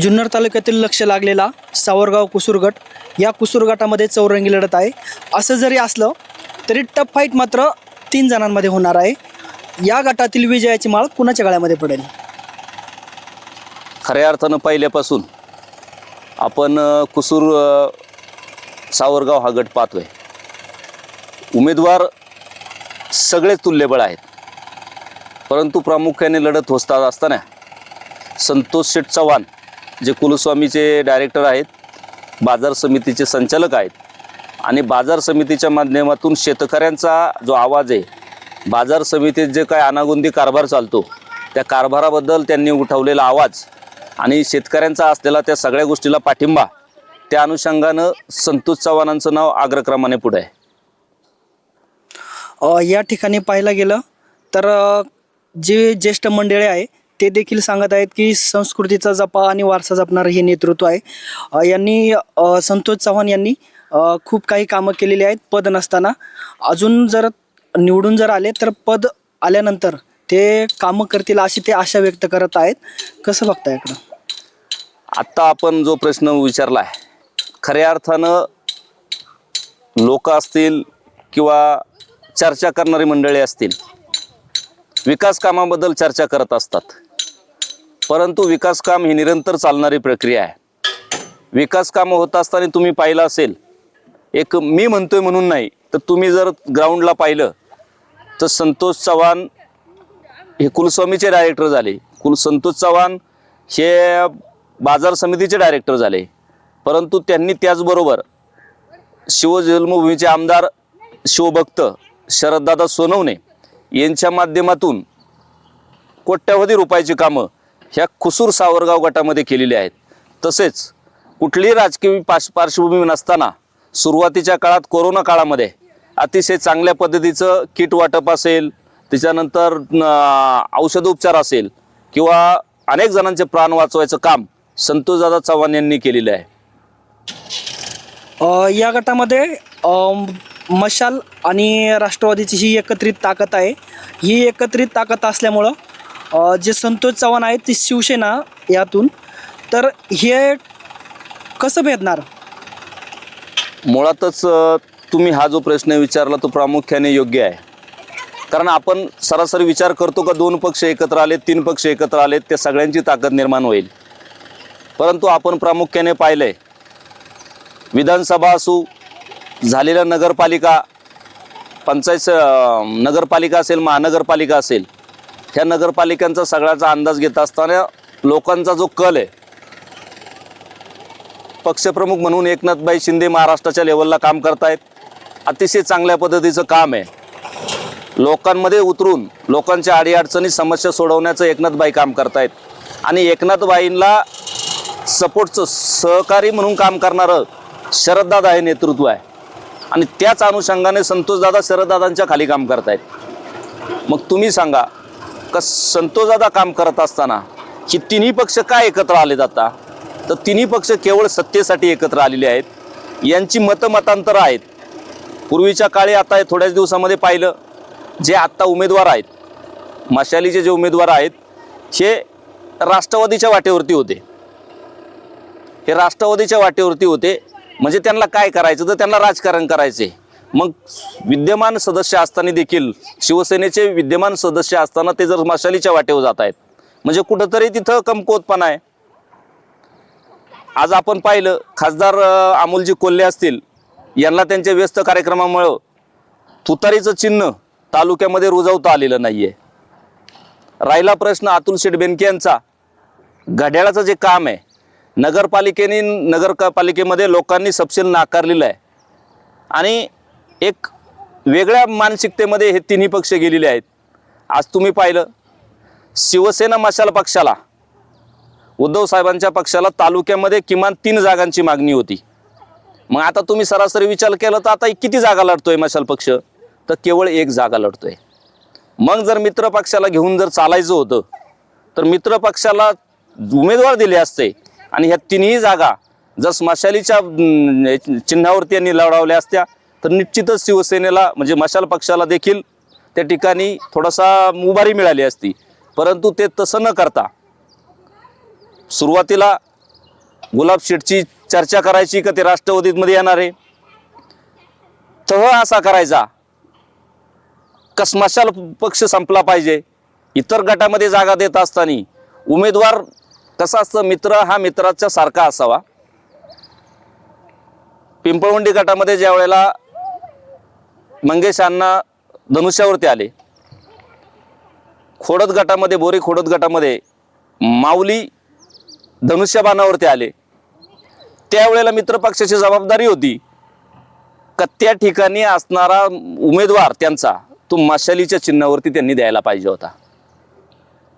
जुन्नर तालुक्यातील लक्ष लागलेला सावरगाव कुसूर गट या कुसूर गटामध्ये चौरंगी लढत आहे. असं जरी असलं तरी टप फाईट मात्र तीन जणांमध्ये होणार आहे. या गटातील विजयाची माळ कुणाच्या गळ्यामध्ये पडेल? खऱ्या अर्थानं पहिल्यापासून आपण कुसूर सावरगाव हा गट पाहतोय. उमेदवार सगळे तुल्यबळ आहेत. परंतु प्रामुख्याने लढत होतात असताना संतोष शेठ चव्हाण जे कुलस्वामीचे डायरेक्टर आहेत बाजार समितीचे संचालक आहेत आणि बाजार समितीच्या माध्यमातून शेतकऱ्यांचा जो आवाज आहे बाजार समितीत जे काय अनागोंदी कारभार चालतो त्या कारभाराबद्दल त्यांनी उठवलेला आवाज आणि शेतकऱ्यांचा असलेला त्या सगळ्या गोष्टीला पाठिंबा त्या अनुषंगानं संतोष चव्हाणांचं नाव अग्रक्रमाने पुढे आहे. या ठिकाणी पाहायला गेलं तर जे ज्येष्ठ मंडळी आहे ते देखील सांगत आहेत की संस्कृतीचा जपा आणि वारसा जपणारं हे नेतृत्व आहे. यांनी संतोष चव्हाण यांनी खूप काही कामं केलेली आहेत पद नसताना. अजून जर निवडून जर आले तर पद आल्यानंतर ते कामं करतील अशी ते आशा व्यक्त करत आहेत. कसं बघता इकडं? आत्ता आपण जो प्रश्न विचारला आहे खऱ्या अर्थानं लोक असतील किंवा चर्चा करणारी मंडळी असतील विकास कामाबद्दल चर्चा करत असतात. परंतु विकास काम ही निरंतर चालणारी प्रक्रिया आहे. विकास कामं होत असताना तुम्ही पाहिलं असेल एक मी म्हणतोय म्हणून नाही तर तुम्ही जर ग्राउंडला पाहिलं तर संतोष चव्हाण हे कुलस्वामीचे डायरेक्टर झाले. कुल संतोष चव्हाण हे बाजार समितीचे डायरेक्टर झाले. परंतु त्यांनी त्याचबरोबर शिवजन्मभूमीचे आमदार शिवभक्त शरददादा सोनवणे यांच्या माध्यमातून कोट्यावधी रुपयाची कामं ह्या खुसूर सावरगाव गटामध्ये केलेली आहेत. तसेच कुठलीही राजकीय पार्श पार्श्वभूमी नसताना सुरुवातीच्या काळात कोरोना काळामध्ये अतिशय चांगल्या पद्धतीचं किट वाटप असेल त्याच्यानंतर औषधोपचार असेल किंवा अनेक जणांचे प्राण वाचवायचं काम संतोषदादा चव्हाण यांनी केलेलं आहे. या गटामध्ये मशाल आणि राष्ट्रवादीची ही एकत्रित ताकद आहे. ही एकत्रित ताकद असल्यामुळं जे संतोष चव्हाण आहेत ते शिवसेना यातून. तर हे कसं भेदणार मुळातच तुम्ही हा जो प्रश्न विचारला तो प्रामुख्याने योग्य आहे. कारण आपण सरासरी विचार करतो का दोन पक्ष एकत्र आले तीन पक्ष एकत्र आलेत त्या सगळ्यांची ताकद निर्माण होईल. परंतु आपण प्रामुख्याने पाहिलंय विधानसभा असू झालेल्या नगरपालिका पंचायत नगरपालिका असेल महानगरपालिका असेल ह्या नगरपालिकांचा सगळ्याचा अंदाज घेत असताना लोकांचा जो कल आहे पक्षप्रमुख म्हणून एकनाथबाई शिंदे महाराष्ट्राच्या लेवलला काम करतायत. अतिशय चांगल्या पद्धतीचं काम आहे. लोकांमध्ये उतरून लोकांच्या अडीअडचणी समस्या सोडवण्याचं एकनाथबाई काम करतायत. आणि एकनाथबाईंना सपोर्टचं सहकारी म्हणून काम करणारं शरददादा हे नेतृत्व आहे. आणि त्याच अनुषंगाने संतोषदादा शरददादांच्या खाली काम करतायत. मग तुम्ही सांगा का संतोषदादा काम करत असताना ही तिन्ही पक्ष काय एकत्र आले आता तर तिन्ही पक्ष केवळ सत्तेसाठी एकत्र आलेले आहेत. यांची मतमतांतर आहेत. पूर्वीच्या काळी आता हे थोड्याच दिवसामध्ये पाहिलं. जे आत्ता उमेदवार आहेत मशालीचे जे उमेदवार आहेत हे राष्ट्रवादीच्या वाटेवरती होते. हे राष्ट्रवादीच्या वाटेवरती होते. म्हणजे त्यांना काय करायचं? तर त्यांना राजकारण करायचे. मग विद्यमान सदस्य असताना देखील शिवसेनेचे विद्यमान सदस्य असताना ते जर मशालीच्या वाटेवर जात आहेत. म्हणजे कुठंतरी तिथं कमकुवतपणा आहे. आज आपण पाहिलं खासदार अमोलजी कोल्हे असतील यांना त्यांच्या व्यस्त कार्यक्रमामुळं तुतारीचं चिन्ह तालुक्यामध्ये रुजवता आलेलं नाही आहे राहिला प्रश्न अतुल शेठ बेनके यांचा. घड्याळाचं जे काम आहे नगरपालिकेने नगरपालिकेमध्ये लोकांनी सपशील नाकारलेलं आहे. आणि एक वेगळ्या मानसिकतेमध्ये हे तिन्ही पक्ष गेलेले आहेत. आज तुम्ही पाहिलं शिवसेना मशाल पक्षाला उद्धव साहेबांच्या पक्षाला तालुक्यामध्ये किमान तीन जागांची मागणी होती. मग आता तुम्ही सरासरी विचार केला तर आता किती जागा लढतोय मशाल पक्ष? तर केवळ एक जागा लढतोय. मग जर मित्र पक्षाला घेऊन जर चालायचं होतं तर मित्र पक्षाला उमेदवार दिले असते आणि ह्या तिन्ही जागा जर मशालीच्या चिन्हावरती यांनी लढवल्या असत्या तर निश्चितच शिवसेनेला म्हणजे मशाल पक्षाला देखील त्या ठिकाणी थोडासा उभारी मिळाली असती. परंतु ते तसं न करता सुरुवातीला गुलाब शेठची चर्चा करायची का ते राष्ट्रवादीमध्ये येणार आहे? तह असा करायचा का स्मशाल पक्ष संपला पाहिजे? इतर गटामध्ये जागा देत असताना उमेदवार कसा असतं? मित्र हा मित्राच्या सारखा असावा. पिंपळवंडी गटामध्ये ज्या वेळेला मंगेश अण्णा धनुष्यावरती आले. खोडद गटामध्ये बोरी खोडद गटामध्ये माऊली धनुष्यबाणावरती आले. त्यावेळेला मित्रपक्षाची जबाबदारी होती का त्या ठिकाणी असणारा उमेदवार त्यांचा तो मशालीच्या चिन्हावरती त्यांनी द्यायला पाहिजे होता.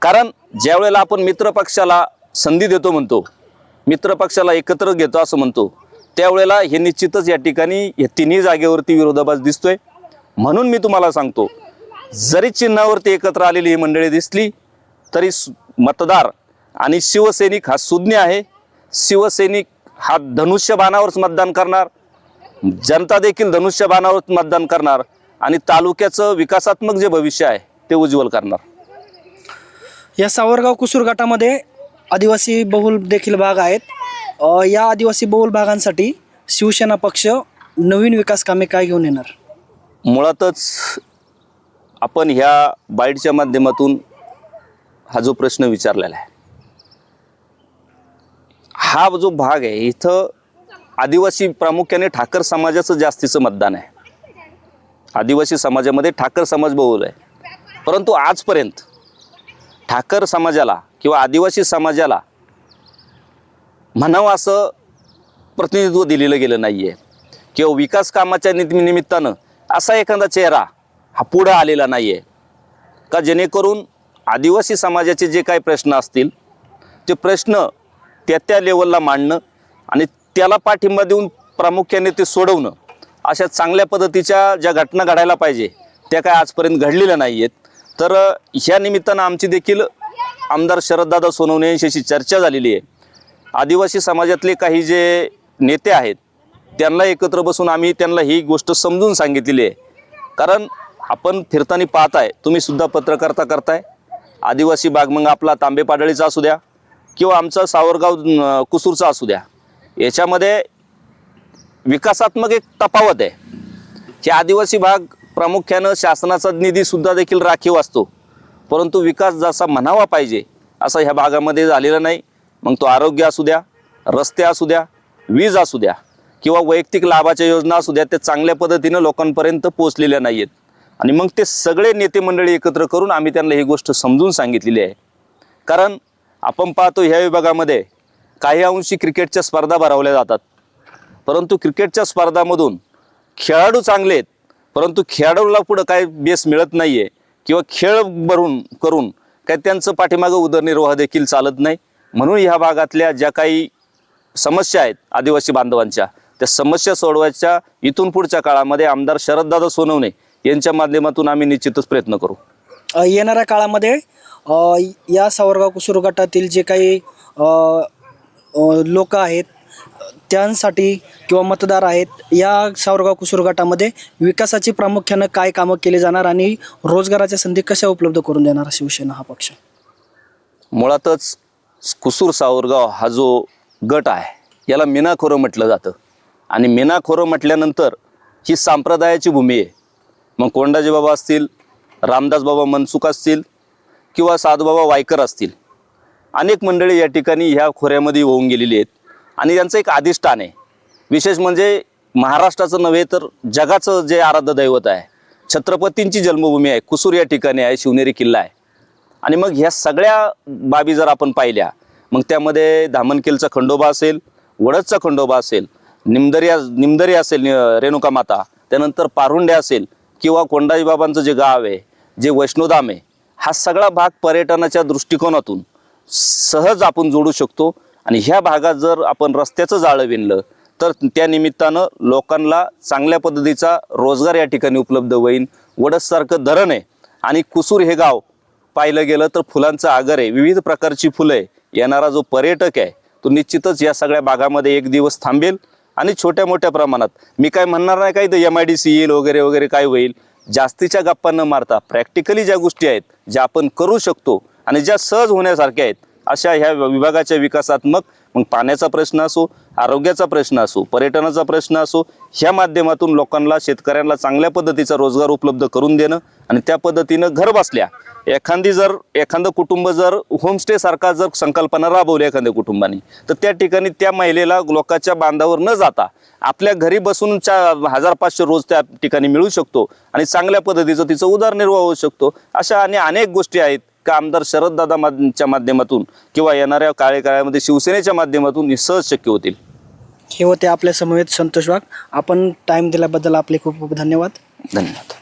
कारण ज्यावेळेला आपण मित्रपक्षाला संधी देतो म्हणतो मित्रपक्षाला एकत्र घेतो असं म्हणतो त्यावेळेला हे निश्चितच या ठिकाणी या तिन्ही जागेवरती विरोधाभास दिसतोय. म्हणून मी तुम्हाला सांगतो जरी चिन्हावरती एकत्र आलेली ही मंडळी दिसली तरी मतदार आणि शिवसैनिक हा सुज्ञ आहे. शिवसैनिक हा धनुष्यबाणावरच मतदान करणार जनता देखील धनुष्यबाणावरच मतदान करणार आणि तालुक्याचं विकासात्मक जे भविष्य आहे ते उज्ज्वल करणार. या सावरगाव कुसूर गटामध्ये आदिवासी बहुल देखील भाग आहेत. या आदिवासी बहुल भागांसाठी शिवसेना पक्ष नवीन विकास कामे काय घेऊन येणार? मुळातच आपण ह्या बाईटच्या माध्यमातून हा जो प्रश्न विचारलेला आहे हा जो भाग आहे इथं आदिवासी प्रामुख्याने ठाकर समाजाचं जास्तीचं मतदान आहे. आदिवासी समाजामध्ये ठाकर समाज बहुल आहे. परंतु आजपर्यंत ठाकर समाजाला किंवा आदिवासी समाजाला म्हणावं असं प्रतिनिधित्व दिलेलं गेलं नाही आहे किंवा विकास कामाच्या निमित्तानं असा एखादा चेहरा हा पुढं आलेला नाही आहे का जेणेकरून आदिवासी समाजाचे जे काही प्रश्न असतील ते प्रश्न त्या त्या लेवलला मांडणं आणि त्याला पाठिंबा देऊन प्रामुख्याने ते सोडवणं अशा चांगल्या पद्धतीच्या ज्या घटना घडायला पाहिजे त्या काय आजपर्यंत घडलेल्या नाही आहेत तर ह्या निमित्तानं आमची देखील आमदार शरददादा सोनवणे यांच्याशी चर्चा झालेली आहे. आदिवासी समाजातले काही जे नेते आहेत त्यांना एकत्र बसून आम्ही त्यांना ही गोष्ट समजून सांगितलेली आहे. कारण आपण फिरताना पाहताय तुम्ही सुद्धा पत्रकर्ता करताय. आदिवासी भाग मग आपला तांबे पाडळीचा असू द्या किंवा आमचा सावरगाव कुसूरचा असू द्या. याच्यामध्ये विकासात्मक एक तफावत आहे. हे आदिवासी भाग प्रामुख्यानं शासनाचा निधीसुद्धा देखील राखीव असतो. परंतु विकास जसा म्हणावा पाहिजे असा ह्या भागामध्ये झालेला नाही. मग तो आरोग्य असू द्या रस्ते असू द्या वीज असू द्या. किंवा वैयक्तिक लाभाच्या योजना असू द्या त्या चांगल्या पद्धतीनं लोकांपर्यंत पोचलेल्या नाही आहेत आणि मग ते सगळे नेते मंडळी एकत्र करून आम्ही त्यांना ही गोष्ट समजून सांगितलेली आहे. कारण आपण पाहतो ह्या विभागामध्ये काही अंशी क्रिकेटच्या स्पर्धा भरवल्या जातात. परंतु क्रिकेटच्या स्पर्धामधून खेळाडू चांगले आहेत परंतु खेळाडूला पुढं काय बेस मिळत नाही आहे किंवा खेळ भरून करून काय त्यांचं पाठीमागं उदरनिर्वाह देखील चालत नाही. म्हणून ह्या भागातल्या ज्या काही समस्या आहेत आदिवासी बांधवांच्या त्या समस्या सोडवायच्या इथून पुढच्या काळामध्ये आमदार शरददादा सोनवणे यांच्या माध्यमातून आम्ही निश्चितच प्रयत्न करू. येणाऱ्या काळामध्ये या सावरगाव कुसूर गटातील जे काही लोक आहेत त्यांसाठी किंवा मतदार आहेत या सावरगाव कुसूर गटामध्ये विकासाची प्रामुख्यानं काय कामं केली जाणार आणि रोजगाराच्या संधी कशा उपलब्ध करून देणार शिवसेना हा पक्ष? मुळातच कुसूर सावरगाव हा जो गट आहे याला मीनाखोरं म्हटलं जातं. आणि मीनाखोरं म्हटल्यानंतर ही सांप्रदायाची भूमी आहे. मग कोंडाजी बाबा असतील रामदास बाबा मनसुख असतील किंवा साधूबाबा वायकर असतील अनेक मंडळी या ठिकाणी ह्या खोऱ्यामध्ये होऊन गेलेली आहेत. आणि यांचं एक अधिष्ठान आहे. विशेष म्हणजे महाराष्ट्राचं नव्हे तर जगाचं जे आराध्य दैवत आहे छत्रपतींची जन्मभूमी आहे कुसूर या ठिकाणी आहे शिवनेरी किल्ला आहे. आणि मग ह्या सगळ्या बाबी जर आपण पाहिल्या मग त्यामध्ये धामणकेलचा खंडोबा असेल वडदचा खंडोबा असेल निमदरी निमदरी असेल नि- रेणुका माता त्यानंतर पारुंडे असेल किंवा कोंडाजीबाबांचं जे गाव आहे जे वैष्णोधाम आहे हा सगळा भाग पर्यटनाच्या दृष्टिकोनातून सहज आपण जोडू शकतो. आणि ह्या भागात जर आपण रस्त्याचं जाळं विणलं तर त्या निमित्तानं लोकांना चांगल्या पद्धतीचा रोजगार या ठिकाणी उपलब्ध होईल वडससारखं धरण आहे आणि कुसूर हे गाव पाहिलं गेलं तर फुलांचं आगर आहे. विविध प्रकारची फुलं आहे. येणारा जो पर्यटक आहे तो निश्चितच या सगळ्या भागामध्ये एक दिवस थांबेल. आणि छोट्या मोठ्या प्रमाणात. मी काय म्हणणार नाही काय तर एम आय डी सी येईल वगैरे वगैरे काय होईल. जास्तीच्या गप्पा न मारता प्रॅक्टिकली ज्या गोष्टी आहेत ज्या आपण करू शकतो आणि ज्या सहज होण्यासारख्या आहेत अशा ह्या विभागाच्या विकासात्मक मग पाण्याचा प्रश्न असो आरोग्याचा प्रश्न असो पर्यटनाचा प्रश्न असो ह्या माध्यमातून लोकांना शेतकऱ्यांना चांगल्या पद्धतीचा रोजगार उपलब्ध करून देणं आणि त्या पद्धतीनं घर बसल्या. एखादी जर एखादं कुटुंब जर होमस्टे सारखा जर संकल्पना राबवली एखाद्या कुटुंबाने तर त्या ठिकाणी त्या महिलेला लोकांच्या बांधावर न जाता आपल्या घरी बसून चार हजार पाचशे रोज त्या ठिकाणी मिळू शकतो आणि चांगल्या पद्धतीचं तिचं उदरनिर्वाह होऊ शकतो. अशा आणि अनेक गोष्टी आहेत. का आमदार शरददादाच्या माध्यमातून किंवा येणाऱ्या काळे काळामध्ये शिवसेनेच्या माध्यमातून हे सहज शक्य होतील. हे होते आपल्या समवेत संतोष वाघ. आपण टाईम दिल्याबद्दल आपले खूप खूप धन्यवाद. धन्यवाद.